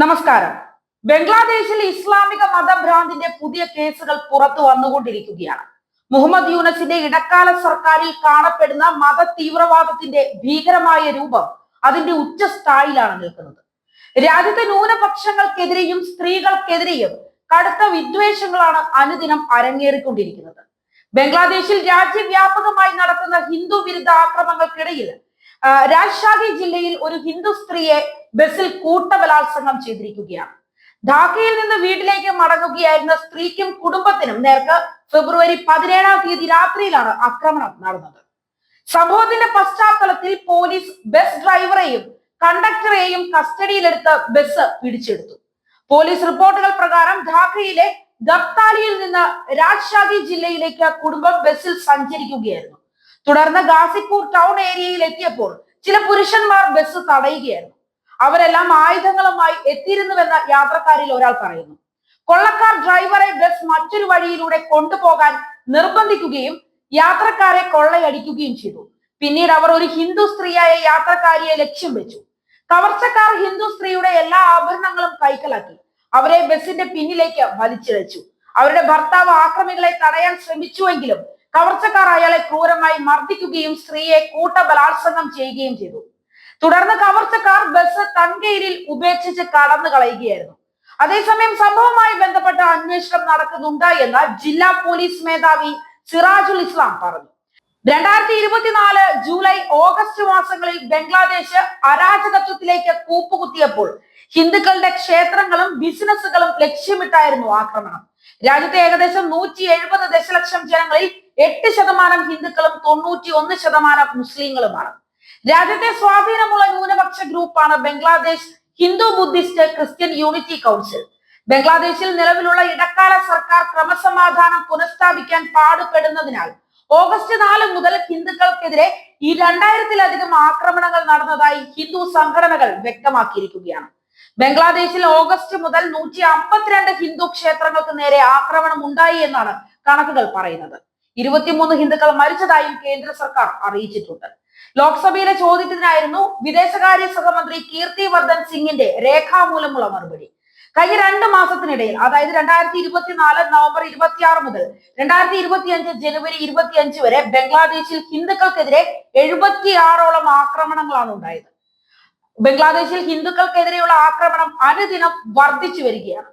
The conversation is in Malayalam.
നമസ്കാരം. ബംഗ്ലാദേശിൽ ഇസ്ലാമിക മതഭ്രാന്തിന്റെ പുതിയ കേസുകൾ പുറത്തു വന്നുകൊണ്ടിരിക്കുകയാണ്. മുഹമ്മദ് യൂനസിന്റെ ഇടക്കാല സർക്കാരിൽ കാണപ്പെടുന്ന മത തീവ്രവാദത്തിന്റെ ഭീകരമായ രൂപം അതിന്റെ ഉച്ചസ്ഥായിലാണ് നിൽക്കുന്നത്. രാജ്യത്തെ ന്യൂനപക്ഷങ്ങൾക്കെതിരെയും സ്ത്രീകൾക്കെതിരെയും കടുത്ത വിദ്വേഷങ്ങളാണ് അനുദിനം അരങ്ങേറിക്കൊണ്ടിരിക്കുന്നത്. ബംഗ്ലാദേശിൽ രാജ്യവ്യാപകമായി നടത്തുന്ന ഹിന്ദു വിരുദ്ധ ആക്രമണങ്ങൾക്കിടയിൽ ആ, രാജ്ഷാഹി ജില്ലയിൽ ഒരു ഹിന്ദു സ്ത്രീയെ ബസ്സിൽ കൂട്ടബലാത്സംഗം ചെയ്തിരിക്കുകയാണ്. ധാക്കയിൽ നിന്ന് വീട്ടിലേക്ക് മടങ്ങുകയായിരുന്ന സ്ത്രീക്കും കുടുംബത്തിനും നേർക്ക് ഫെബ്രുവരി പതിനേഴാം തീയതി രാത്രിയിലാണ് ആക്രമണം നടന്നത്. സംഭവത്തിന്റെ പശ്ചാത്തലത്തിൽ പോലീസ് ബസ് ഡ്രൈവറെയും കണ്ടക്ടറെയും കസ്റ്റഡിയിലെടുത്ത് ബസ് പിടിച്ചെടുത്തു. പോലീസ് റിപ്പോർട്ടുകൾ പ്രകാരം ധാക്കയിലെ ഗപ്താലിയിൽ നിന്ന് രാജ്ഷാഹി ജില്ലയിലേക്ക് കുടുംബം ബസ്സിൽ സഞ്ചരിക്കുകയായിരുന്നു. തുടർന്ന് ഗാസിപ്പൂർ ടൗൺ ഏരിയയിൽ എത്തിയപ്പോൾ ചില പുരുഷന്മാർ ബസ് തടയുകയായിരുന്നു. അവരെല്ലാം ആയുധങ്ങളുമായി എത്തിയിരുന്നുവെന്ന് യാത്രക്കാരിൽ ഒരാൾ പറയുന്നു. കൊള്ളക്കാർ ഡ്രൈവറെ ബസ് മറ്റൊരു വഴിയിലൂടെ കൊണ്ടുപോകാൻ നിർബന്ധിക്കുകയും യാത്രക്കാരെ കൊള്ളയടിക്കുകയും ചെയ്തു. പിന്നീട് അവർ ഒരു ഹിന്ദു സ്ത്രീയായ യാത്രക്കാരിയെ ലക്ഷ്യം വെച്ചു. കവർച്ചക്കാർ ഹിന്ദു സ്ത്രീയുടെ എല്ലാ ആഭരണങ്ങളും കൈക്കലാക്കി. അവരെ ബസിന്റെ പിന്നിലേക്ക് വലിച്ചിഴച്ചു. അവരുടെ ഭർത്താവ് ആക്രമികളെ തടയാൻ ശ്രമിച്ചുവെങ്കിലും കവർച്ചക്കാർ അയാളെ ക്രൂരമായി മർദ്ദിക്കുകയും സ്ത്രീയെ കൂട്ട ബലാത്സംഗം ചെയ്യുകയും ചെയ്തു. തുടർന്ന് കവർച്ചക്കാർ ബസ് തൻകയിരിൽ ഉപേക്ഷിച്ച് കടന്നു കളയുകയായിരുന്നു. അതേസമയം സംഭവവുമായി ബന്ധപ്പെട്ട അന്വേഷണം നടക്കുന്നുണ്ട് എന്ന് ജില്ലാ പോലീസ് മേധാവി സിറാജുൽ ഇസ്ലാം പറഞ്ഞു. രണ്ടായിരത്തി ഇരുപത്തിനാല് ജൂലൈ ഓഗസ്റ്റ് മാസങ്ങളിൽ ബംഗ്ലാദേശ് അരാജകത്വത്തിലേക്ക് കൂപ്പുകുത്തിയപ്പോൾ ഹിന്ദുക്കളുടെ ക്ഷേത്രങ്ങളും ബിസിനസ്സുകളും ലക്ഷ്യമിട്ടായിരുന്നു ആക്രമണം. രാജ്യത്തെ ഏകദേശം നൂറ്റി എഴുപത് ദശലക്ഷം ജനങ്ങളിൽ എട്ട് ശതമാനം ഹിന്ദുക്കളും തൊണ്ണൂറ്റി ഒന്ന് ശതമാനം മുസ്ലിങ്ങളുമാണ്. രാജ്യത്തെ സ്വാധീനമുള്ള ന്യൂനപക്ഷ ഗ്രൂപ്പാണ് Bangladesh Hindu Buddhist Christian unity council. ബംഗ്ലാദേശിൽ നിലവിലുള്ള ഇടക്കാല സർക്കാർ ക്രമസമാധാനം പുനഃസ്ഥാപിക്കാൻ പാടുപെടുന്നതിനാൽ ഓഗസ്റ്റ് നാല് മുതൽ ഹിന്ദുക്കൾക്കെതിരെ ഈ രണ്ടായിരത്തിലധികം ആക്രമണങ്ങൾ നടന്നതായി ഹിന്ദു സംഘടനകൾ വ്യക്തമാക്കിയിരിക്കുകയാണ്. ബംഗ്ലാദേശിൽ ഓഗസ്റ്റ് മുതൽ നൂറ്റി അമ്പത്തിരണ്ട് ഹിന്ദു ക്ഷേത്രങ്ങൾക്ക് നേരെ ആക്രമണം ഉണ്ടായി എന്നാണ് കണക്കുകൾ പറയുന്നത്. ഇരുപത്തിമൂന്ന് ഹിന്ദുക്കൾ മരിച്ചതായും കേന്ദ്ര സർക്കാർ അറിയിച്ചിട്ടുണ്ട്. ലോക്സഭയിലെ ചോദ്യത്തിനായിരുന്നു വിദേശകാര്യ സഹമന്ത്രി കീർത്തി വർദ്ധൻ സിംഗിന്റെ രേഖാമൂലമുള്ള മറുപടി. കഴിഞ്ഞ രണ്ട് മാസത്തിനിടയിൽ അതായത് രണ്ടായിരത്തി ഇരുപത്തിനാല് നവംബർ ഇരുപത്തിയാറ് മുതൽ രണ്ടായിരത്തി ഇരുപത്തിയഞ്ച് ജനുവരി ഇരുപത്തിയഞ്ച് വരെ ബംഗ്ലാദേശിൽ ഹിന്ദുക്കൾക്കെതിരെ എഴുപത്തിയാറോളം ആക്രമണങ്ങളാണ് ഉണ്ടായത്. ബംഗ്ലാദേശിൽ ഹിന്ദുക്കൾക്കെതിരെയുള്ള ആക്രമണം അനുദിനം വർദ്ധിച്ചു വരികയാണ്.